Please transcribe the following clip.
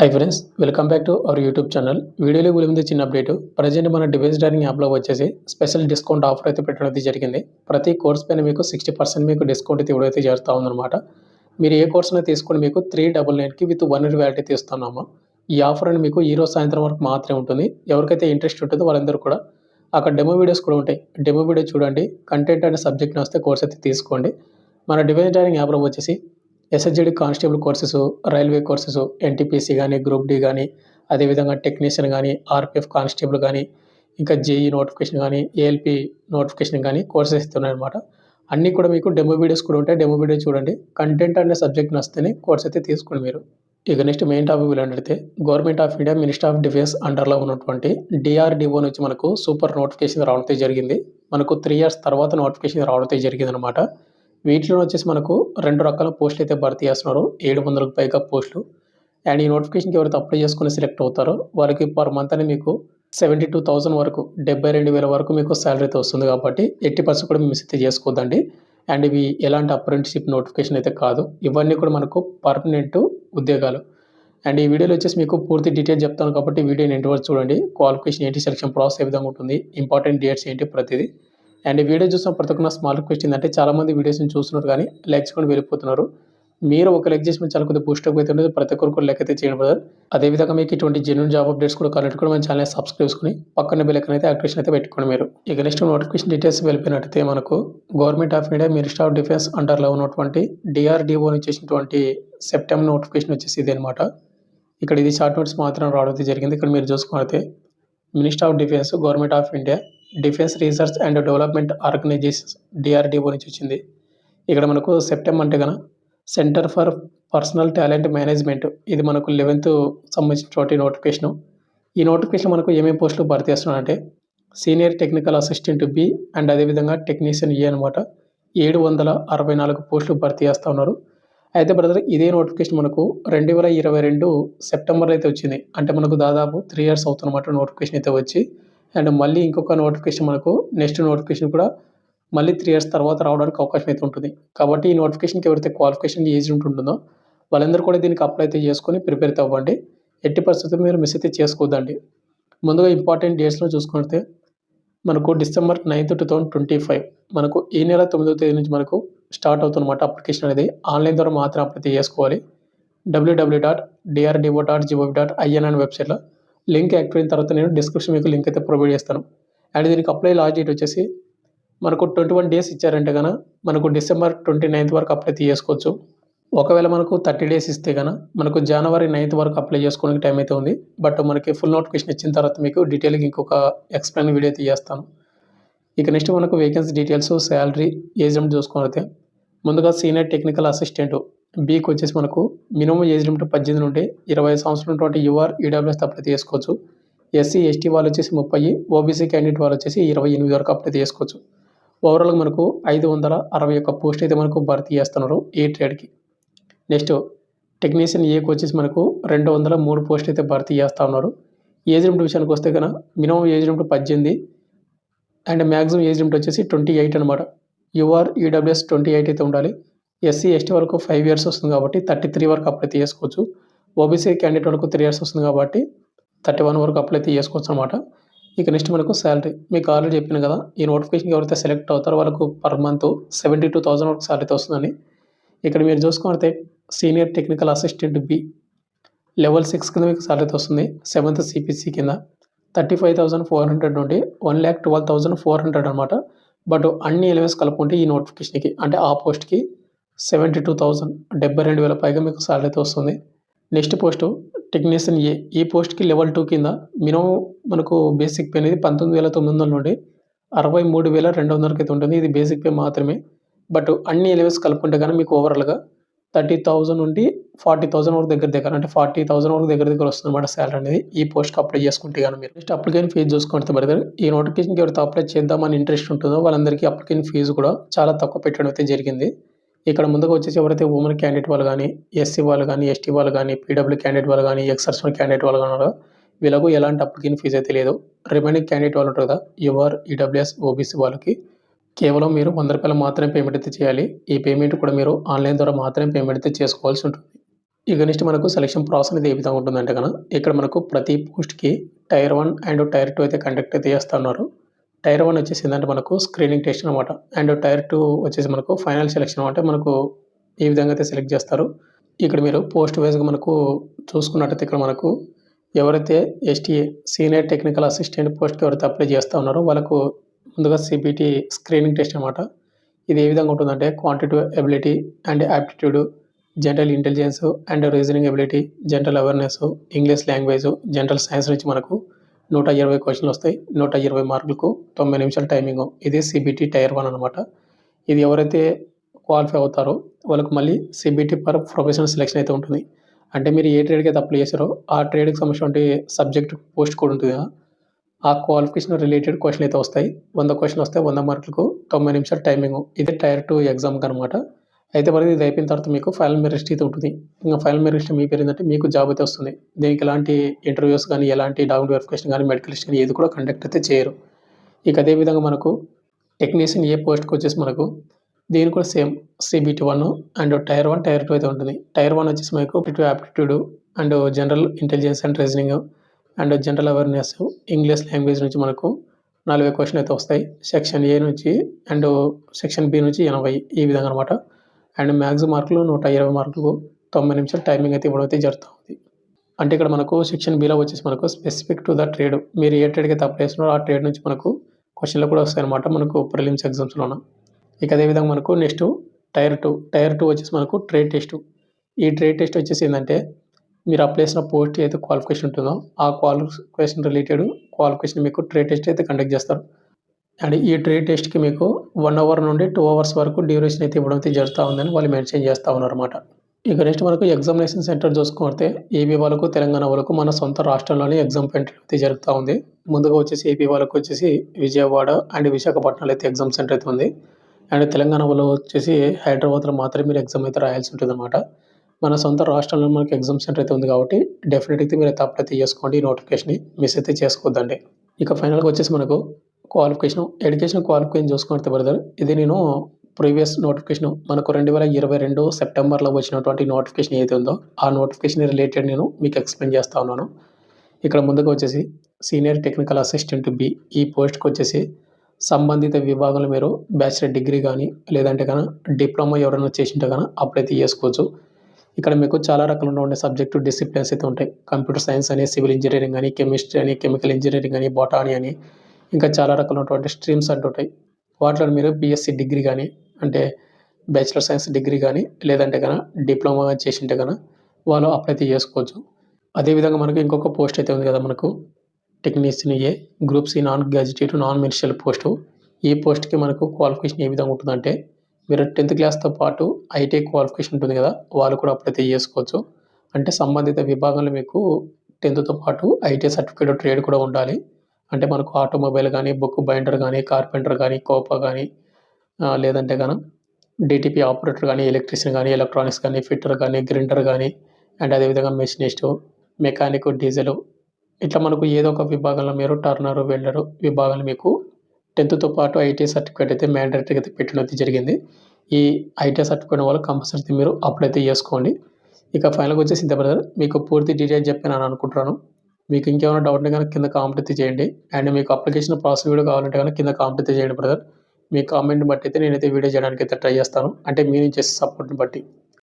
Hi friends welcome back to our YouTube channel వీడియోలో గురించి చిన్న అప్డేట్ ప్రజెంట్ మన డివైస్ డైనింగ్ యాప్లో వచ్చేసి స్పెషల్ డిస్కౌంట్ ఆఫర్ అయితే పెట్టడం అయితే జరిగింది. ప్రతి కోర్స్ పైన మీకు సిక్స్టీ పర్సెంట్ మీకు డిస్కౌంట్ అయితే ఇవ్వడం అయితే జరుగుతూ ఉందన్నమాట. మీరు ఏ కోర్స్ అయినా తీసుకొని మీకు త్రీ డబల్ నైన్కి విత్ వన్ ఇయర్ వ్యాలిటీ తీస్తున్నాము ఈ ఆఫర్ అని మీకు ఈ రోజు సాయంత్రం వరకు మాత్రమే ఉంటుంది. ఎవరికైతే ఇంట్రెస్ట్ ఉంటుందో వాళ్ళందరూ కూడా అక్కడ డెమో వీడియోస్ కూడా ఉంటాయి. డెమో వీడియో చూడండి. కంటెంట్ అనే సబ్జెక్ట్ వస్తే కోర్స్ అయితే తీసుకోండి. మన డివైస్ డైనింగ్ యాప్లో వచ్చేసి SSGD constable courses railway courses NTPC కానీ గ్రూప్ డి కానీ అదేవిధంగా టెక్నీషియన్ కానీ ఆర్పిఎఫ్ కానిస్టేబుల్ కానీ ఇంకా జేఈ నోటిఫికేషన్ కానీ ఏఎల్పి నోటిఫికేషన్ కానీ కోర్సెస్ ఇస్తున్నాయి అనమాట అన్నీ కూడా మీకు డెమో వీడియోస్ కూడా ఉంటాయి. డెమో వీడియో చూడండి. కంటెంట్ అనే సబ్జెక్ట్ నచ్చితేనే కోర్స్ అయితే తీసుకోండి మీరు. ఇక నెక్స్ట్ మెయిన్ టాపిక్ వెళ్ళినట్లయితే government of India minister of defence అండర్లో ఉన్నటువంటి డిఆర్డిఓ నుంచి మనకు సూపర్ నోటిఫికేషన్ రావడం జరిగింది. మనకు త్రీ ఇయర్స్ తర్వాత నోటిఫికేషన్ రావడం జరిగింది అనమాట వీటిలో వచ్చేసి మనకు రెండు రకాల పోస్టులు అయితే భర్తీ చేస్తున్నారు. ఏడు వందలకు పైగా పోస్టులు. అండ్ ఈ నోటిఫికేషన్కి ఎవరైతే అప్లై చేసుకుని సెలెక్ట్ అవుతారో వారికి పర్ మంత్ అని మీకు సెవెంటీ టూ థౌసండ్ వరకు డెబ్బై రెండు వేల వరకు మీకు శాలరీ అయితే వస్తుంది కాబట్టి ఎయిటీ పర్సెంట్ కూడా మిస్ అయితే చేసుకోదండి అండ్ ఇవి ఎలాంటి అప్రెంటిషిప్ నోటిఫికేషన్ అయితే కాదు. ఇవన్నీ కూడా మనకు పర్మనెంట్ ఉద్యోగాలు. అండ్ ఈ వీడియోలో వచ్చేసి మీకు పూర్తి డీటెయిల్ చెప్తాను కాబట్టి వీడియోని ఎంటి వరకు చూడండి. క్వాలిఫికేషన్ ఏంటి సెలక్షన్ ప్రాసెస్ ఏ విధంగా ఉంటుంది ఇంపార్టెంట్ డేట్స్ ఏంటి ప్రతిదీ. అండ్ ఈ వీడియో చూసిన ప్రతి ఒక్క స్మాల్ రిక్వెస్ట్ ఏంటంటే చాలా మంది వీడియోస్ని చూస్తున్నారు కానీ లైక్స్ కూడా వెళ్ళిపోతున్నారు. మీరు ఒక లైక్ చేసి చాలా కొద్దిగా బూస్ట్ అయితే ఉండదు. ప్రతి ఒక్కరు కూడా లెక్క అయితే చేయండి బ్రదర్. అదేవిధంగా మీకు ఇటువంటి జెన్యున్ జాబ్ అప్డేట్స్ కూడా కావాలంటే కూడా మన ఛానల్ సబ్స్క్రైబ్ చేసుకుని పక్కన బెల్ అయితే యాక్టివేషన్ అయితే పెట్టుకోండి మీరు. ఇక నెక్స్ట్ నోటిఫికేషన్ డీటెయిల్స్ వెళ్ళిపోయినట్టయితే మనకు government of India minister of defence అండర్లో ఉన్నటువంటి డిఆర్డిఓ చేసినటువంటి సెప్టెంబర్ నోటిఫికేషన్ వచ్చేసి ఇది అనమాట ఇక్కడ ఇది షార్ట్ నోట్స్ మాత్రం రావడం జరిగింది. ఇక్కడ మీరు చూసుకుంటే minister of defence government of India defence research and development organisation DRDO నుంచి వచ్చింది. ఇక్కడ మనకు సెప్టెంబర్ అంటే కనుక centre for personnel talent management. ఇది మనకు లెవెన్త్ సంబంధించినటువంటి నోటిఫికేషన్. ఈ నోటిఫికేషన్ మనకు ఏమేమి పోస్టులు భర్తీ చేస్తున్నారంటే senior technical assistant B and అదేవిధంగా టెక్నీషియన్ ఏ అనమాట ఏడు వందల అరవై నాలుగు పోస్టులు భర్తీ చేస్తూ ఉన్నారు. అయితే బ్రదర్ ఇదే నోటిఫికేషన్ మనకు రెండు వేల ఇరవై రెండు సెప్టెంబర్ అయితే వచ్చింది. అంటే మనకు దాదాపు త్రీ ఇయర్స్ అవుతున్నమాట నోటిఫికేషన్ అయితే వచ్చి. అండ్ మళ్ళీ ఇంకొక నోటిఫికేషన్ మనకు నెక్స్ట్ నోటిఫికేషన్ కూడా మళ్ళీ త్రీ ఇయర్స్ తర్వాత రావడానికి అవకాశం అయితే ఉంటుంది. కాబట్టి ఈ నోటిఫికేషన్కి ఎవరైతే క్వాలిఫికేషన్ ఏజ్ ఉంటుందో వాళ్ళందరూ కూడా దీనికి అప్లై అయితే చేసుకొని ప్రిపేర్ అయితే అవ్వండి. ఎట్టి పరిస్థితులు మీరు మిస్ అయితే చేసుకోవద్దండి. ముందుగా ఇంపార్టెంట్ డేట్స్లో చూసుకుంటే మనకు December ninth two thousand twenty five మనకు ఈ నెల తొమ్మిదో తేదీ నుంచి మనకు స్టార్ట్ అవుతుందన్నమాట అప్లికేషన్ అనేది. ఆన్లైన్ ద్వారా మాత్రం అప్లై చేసుకోవాలి. WWW dot DRDO dot GOV dot IN అనే వెబ్సైట్లో లింక్ యాక్టివ్ అయిన తర్వాత నేను డిస్క్రిప్షన్ మీకు లింక్ అయితే ప్రొవైడ్ చేస్తాను. అండ్ దీనికి అప్లై లాస్ట్ డేట్ వచ్చేసి మనకు ట్వంటీ వన్ డేస్ ఇచ్చారంటే కనుక మనకు డిసెంబర్ ట్వంటీ నైన్త్ వరకు అప్లై చేసుకోవచ్చు ఒకవేళ మనకు థర్టీ డేస్ ఇస్తే కనుక మనకు జనవరి నైన్త్ వరకు అప్లై చేసుకోవడానికి టైం అయితే ఉంది. బట్ మనకి ఫుల్ నోటిఫికేషన్ ఇచ్చిన తర్వాత మీకు డీటెయిల్గా ఇంకొక ఎక్స్ప్లెయిన్ వీడియో అయితే ఇక నెక్స్ట్ మనకు vacancy details salary age limit ముందుగా సీనియర్ టెక్నికల్ అసిస్టెంట్ బీకి వచ్చేసి మనకు మినిమం ఏజ్ లిమిట్ పద్దెనిమిది నుండి ఇరవై సంవత్సరం ఉన్నటువంటి యూఆర్ ఈడబ్ల్యూఎస్ అప్లై చేసుకోవచ్చు ఎస్సీ ఎస్టీ వాళ్ళు వచ్చేసి ముప్పై ఓబీసీ క్యాండిడేట్ వాళ్ళు వచ్చేసి ఇరవై ఎనిమిది వరకు అప్లై చేసుకోవచ్చు ఓవరాల్గా మనకు ఐదు వందల అరవై ఒక్క పోస్ట్ అయితే మనకు భర్తీ చేస్తున్నారు ఏ ట్రేడ్కి నెక్స్ట్ టెక్నీషియన్ ఏకి వచ్చేసి మనకు రెండు వందల మూడు పోస్ట్ అయితే భర్తీ చేస్తూ ఉన్నారు. ఏజ్ లిమిట్ విషయానికి వస్తే కనుక మినిమం ఏజ్ లిమిట్ పద్దెనిమిది అండ్ మ్యాక్సిమం ఏజ్ లిమిట్ వచ్చేసి ట్వంటీ ఎయిట్ అనమాట యూఆర్ ఈడబ్ల్యూఎస్ ట్వంటీ ఎయిట్ అయితే ఉండాలి. ఎస్సీ ఎస్టీ వరకు ఫైవ్ ఇయర్స్ వస్తుంది కాబట్టి థర్టీ త్రీ వరకు అప్లై చేసుకోవచ్చు ఓబీసీ క్యాండిడేట్ వరకు త్రీ ఇయర్స్ వస్తుంది కాబట్టి థర్టీ వన్ వరకు అప్లై చేసుకోవచ్చు అనమాట ఇక నెక్స్ట్ మనకు శాలరీ మీకు ఆల్రెడీ చెప్పిన కదా ఈ నోటిఫికేషన్ ఎవరైతే సెలెక్ట్ అవుతారో వాళ్ళకు per month seventy two thousand వరకు శాలరీ వస్తుందని ఇక్కడ మీరు చూసుకుంటే senior technical assistant B level six కింద మీకు శాలరీ వస్తుంది. సెవెంత్ సిపిసి కింద thirty five thousand four hundred నుండి one lakh twelve thousand four hundred అనమాట బట్ అన్ని ఎలిమెంట్స్ కలుపుకుంటే ఈ నోటిఫికేషన్కి అంటే ఆ పోస్ట్కి సెవెంటీ టూ థౌసండ్ డెబ్బై రెండు వేల పైగా మీకు శాలరీ అయితే వస్తుంది. నెక్స్ట్ పోస్ట్ టెక్నీషియన్ ఏ ఈ పోస్ట్కి లెవెల్ టూ కింద మినిమం మనకు బేసిక్ పే అనేది పంతొమ్మిది వేల తొమ్మిది వందల నుండి అరవై మూడు వేల రెండు వందలకి అయితే ఉంటుంది. ఇది బేసిక్ పే మాత్రమే. బట్ అన్ని ఎలిమెంట్స్ కలుపుకుంటే కానీ మీకు ఓవరాల్గా థర్టీ థౌసండ్ నుండి ఫార్టీ థౌసండ్ వరకు దగ్గర దగ్గర అంటే ఫార్టీ థౌసండ్ వరకు దగ్గర దగ్గర వస్తుంది అనమాట శాలరీ అనేది ఈ పోస్ట్కి అప్లై చేసుకుంటే కానీ మీరు. నెక్స్ట్ అప్లికేషన్ ఫీజు చూసుకుంటే బ్రదర్ ఈ నోటిఫికేషన్కి ఎవరితో అప్లై చేద్దామని ఇంట్రెస్ట్ ఉంటుందో వాళ్ళందరికీ అప్లికేషన్ ఫీజు కూడా చాలా తక్కువ పెట్టడం అయితే జరిగింది. ఇక్కడ ముందుకు వచ్చేసి ఎవరైతే ఉమెన్ క్యాండిడేట్ వాళ్ళు కానీ ఎస్సీ వాళ్ళు కానీ ఎస్టీ వాళ్ళు కానీ పీడబ్ల్యూ క్యాండిడేట్ వాళ్ళు కానీ ఎక్సర్స్ క్యాండిడేట్ వాళ్ళు కానీ వీళ్ళకు ఎలాంటి అప్లికేషన్ ఫీజు అయితే లేదు. రిమైనింగ్ క్యాండిడేట్ వాళ్ళు ఉంటారు కదా యువర్ ఈడబ్ల్యూఎస్ ఓబీసీ వాళ్ళకి కేవలం మీరు వంద రూపాయలు మాత్రమే పేమెంట్ అయితే చేయాలి. ఈ పేమెంట్ కూడా మీరు ఆన్లైన్ ద్వారా మాత్రమే పేమెంట్ అయితే చేసుకోవాల్సి ఉంటుంది. ఇక నెక్స్ట్ మనకు సెలక్షన్ ప్రాసెస్ అనేది ఏ విధంగా ఉంటుందంటే కనుక ఇక్కడ మనకు ప్రతి పోస్ట్కి tier one and tier two అయితే కండక్ట్ అయితే చేస్తున్నారు టైర్ వన్ వచ్చేసి ఏంటంటే మనకు స్క్రీనింగ్ టెస్ట్ అనమాట అండ్ టైర్ టూ వచ్చేసి మనకు ఫైనల్ సెలెక్షన్ అంటే మనకు ఈ విధంగా అయితే సెలెక్ట్ చేస్తారు. ఇక్కడ మీరు పోస్ట్ వైజ్గా మనకు చూసుకున్నట్టయితే ఇక్కడ మనకు ఎవరైతే ఎస్టీఏ సీనియర్ టెక్నికల్ అసిస్టెంట్ పోస్ట్కి ఎవరైతే అప్లై చేస్తూ ఉన్నారో వాళ్ళకు ముందుగా సిబిటీ స్క్రీనింగ్ టెస్ట్ అనమాట ఇది ఏ విధంగా ఉంటుందంటే quantitative ability and aptitude general intelligence and reasoning ability general awareness English language general science నుంచి మనకు నూట ఇరవై క్వశ్చన్లు వస్తాయి. నూట ఇరవై మార్కులకు తొంభై నిమిషాల టైమింగ్. ఇది సిబిటి టైర్ వన్ అనమాట ఇది ఎవరైతే క్వాలిఫై అవుతారో వాళ్ళకి మళ్ళీ సిబిటి పర్ ప్రొఫెషనల్ సెలెక్షన్ అయితే ఉంటుంది. అంటే మీరు ఏ ట్రేడ్కి అయితే అప్లై చేశారో ఆ ట్రేడ్కి సంబంధించిన సబ్జెక్ట్ పోస్ట్ కూడా ఉంటుంది ఆ క్వాలిఫికేషన్ రిలేటెడ్ క్వశ్చన్ అయితే వస్తాయి. వంద క్వశ్చన్ వస్తే వంద మార్కులకు తొంభై నిమిషాల టైమింగ్. ఇది టైర్ టూ ఎగ్జామ్కి అనమాట అయితే మరి ఇది అయిపోయిన తర్వాత మీకు ఫైనల్ మెరిట్ అయితే ఉంటుంది. ఇంకా ఫైనల్ మెరిట్ మీ పేరు ఏంటంటే మీకు జాబ్ అయితే వస్తుంది. దీనికి ఎలాంటి ఇంటర్వ్యూస్ కానీ ఎలాంటి డాక్యుమెంట్ వెరిఫికేషన్ కానీ మెడికల్ లిస్ట్ కానీ ఏది కూడా కండక్ట్ అయితే చేయరు. ఇక అదేవిధంగా మనకు టెక్నీషియన్ ఏ పోస్ట్కి వచ్చేసి మనకు దీని కూడా same CBT one and tier one tier two అయితే ఉంటుంది. టైర్ వన్ వచ్చేసి మనకు aptitude and general intelligence and reasoning and general awareness English language నుంచి మనకు నలభై క్వశ్చన్ అయితే వస్తాయి. సెక్షన్ ఏ నుంచి అండ్ సెక్షన్ బి నుంచి ఎనభై ఈ విధంగా అనమాట అండ్ మ్యాథ్స్ మార్కులు నూట ఇరవై మార్కులు తొంభై నిమిషాలు టైమింగ్ అయితే ఇవ్వడం అయితే జరుగుతుంది అంటే ఇక్కడ మనకు సెక్షన్ బిలో వచ్చేసి మనకు స్పెసిఫిక్ టు ద ట్రేడ్ మీరు ఏ ట్రేడ్కి అయితే అప్లై చేస్తున్నారో ఆ ట్రేడ్ నుంచి మనకు క్వశ్చన్లు కూడా వస్తాయన్నమాట. మనకు ప్రిలిమ్స్ ఎగ్జామ్స్లోన ఇక అదేవిధంగా మనకు next tier two tier two వచ్చేసి మనకు ట్రేడ్ టెస్ట్ ఈ ట్రేడ్ టెస్ట్ వచ్చేసి ఏంటంటే మీరు అప్లై చేసిన పోస్ట్ అయితే క్వాలిఫికేషన్ ఉంటుందో ఆ క్వాలిఫికేషన్ రిలేటెడ్ క్వాలిఫికేషన్ మీకు ట్రేడ్ టెస్ట్ అయితే కండక్ట్ చేస్తారు. అండ్ ఈ ట్రీ టెస్ట్కి మీకు వన్ అవర్ నుండి టూ అవర్స్ వరకు డ్యూరేషన్ అయితే ఇవ్వడం అయితే జరుగుతూ ఉందని వాళ్ళు మెన్షన్ చేస్తూ ఉన్నారన్నమాట. ఇక నెక్స్ట్ మనకు ఎగ్జామినేషన్ సెంటర్ చూసుకుంటే ఏపీ వాళ్ళకు తెలంగాణ వాళ్ళకు మన సొంత రాష్ట్రంలోనే ఎగ్జామ్ సెంటర్ అయితే జరుగుతూ ఉంది. ముందుగా వచ్చేసి ఏపీ వాళ్ళకు వచ్చేసి విజయవాడ అండ్ విశాఖపట్నంలో అయితే ఎగ్జామ్ సెంటర్ అయితే ఉంది. అండ్ తెలంగాణ వాళ్ళు వచ్చేసి హైదరాబాద్లో మాత్రమే మీరు ఎగ్జామ్ అయితే రాయాల్సి ఉంటుంది అనమాట మన సొంత రాష్ట్రంలో మనకి ఎగ్జామ్ సెంటర్ అయితే ఉంది కాబట్టి డెఫినెట్ అయితే మీరు అయితే అప్లై చేసుకోండి ఈ నోటిఫికేషన్ని మిస్ అయితే చేసుకోవద్దండి. ఇక ఫైనల్గా వచ్చేసి మనకు క్వాలిఫికేషన్ ఎడ్యుకేషన్ క్వాలిఫికేషన్ చూసుకుంటే బ్రదర్ ఇది నేను ప్రీవియస్ నోటిఫికేషన్ మనకు రెండు వేల ఇరవై రెండు సెప్టెంబర్లో వచ్చినటువంటి నోటిఫికేషన్ ఏదైతే ఉందో ఆ నోటిఫికేషన్ రిలేటెడ్ నేను మీకు ఎక్స్ప్లెయిన్ చేస్తా ఉన్నాను. ఇక్కడ ముందుగా వచ్చేసి సీనియర్ టెక్నికల్ అసిస్టెంట్ బి ఈ పోస్ట్కి వచ్చేసి సంబంధిత విభాగంలో మీరు బ్యాచిలర్ డిగ్రీ కానీ లేదంటే కానీ డిప్లొమా ఎవరైనా చేసింటే కానీ అప్లైతే చేసుకోవచ్చు ఇక్కడ మీకు చాలా రకాలుగా ఉండే సబ్జెక్టు డిసిప్లిన్స్ అయితే ఉంటాయి. కంప్యూటర్ సైన్స్ అని సివిల్ ఇంజనీరింగ్ అని కెమిస్ట్రీ అని కెమికల్ ఇంజనీరింగ్ అని బొటానీ అని ఇంకా చాలా రకాలైనటువంటి స్ట్రీమ్స్ అంటుంటాయి వాటిలో మీరు బీఎస్సీ డిగ్రీ కానీ అంటే బ్యాచిలర్ సైన్స్ డిగ్రీ కానీ లేదంటే కనుక డిప్లొమా చేసింటే కనుక వాళ్ళు అప్లై అయితే చేసుకోవచ్చు. అదేవిధంగా మనకు ఇంకొక పోస్ట్ అయితే ఉంది కదా మనకు technician A group C non graduate non ministerial post. ఈ పోస్ట్కి మనకు క్వాలిఫికేషన్ ఏ విధంగా ఉంటుందంటే మీరు టెన్త్ క్లాస్తో పాటు ఐటీ క్వాలిఫికేషన్ ఉంటుంది కదా వాళ్ళు కూడా అప్లై చేసుకోవచ్చు. అంటే సంబంధిత విభాగంలో మీకు టెన్త్తో పాటు ఐటీ సర్టిఫికేట్ ట్రేడ్ కూడా ఉండాలి. అంటే మనకు ఆటోమొబైల్ కానీ బుక్ బైండర్ కానీ కార్పెంటర్ కానీ కోపా కానీ లేదంటే కనుక డిటిపి ఆపరేటర్ కానీ ఎలక్ట్రీషియన్ కానీ ఎలక్ట్రానిక్స్ కానీ ఫిట్టర్ కానీ గ్రిండర్ కానీ అండ్ అదేవిధంగా మెషినిస్ట్ మెకానిక్ డీజిల్ ఇట్లా మనకు ఏదో ఒక విభాగంలో మీరు టర్నర్ వెల్డర్ విభాగాలు మీకు టెన్త్తో పాటు ఐటీ సర్టిఫికేట్ అయితే మ్యాండేటరీగా అయితే పెట్టడం అయితే జరిగింది. ఈ ఐటీ సర్టిఫికేట్ వల్ల కంపల్సరీ మీరు అప్లై అయితే చేసుకోండి. ఇక ఫైనల్గా వచ్చేసి ఇంత బ్రదర్. మీకు పూర్తి డీటెయిల్ చెప్పాను అనుకుంటున్నాను. మీకు ఇంకేమైనా డౌట్ ఉంటే కనుక కింద కామెంట్ అయితే చేయండి. అండ్ మీకు అప్లికేషన్ ప్రాసెస్ వీడియో కావాలంటే కనుక కింద కామెంట్ అయితే చేయండి బ్రదర్ మీ కామెంట్ని బట్టి అయితే నేనైతే వీడియో చేయడానికి అయితే ట్రై చేస్తాను. అంటే మీరు చేసే సపోర్ట్ని బట్టి.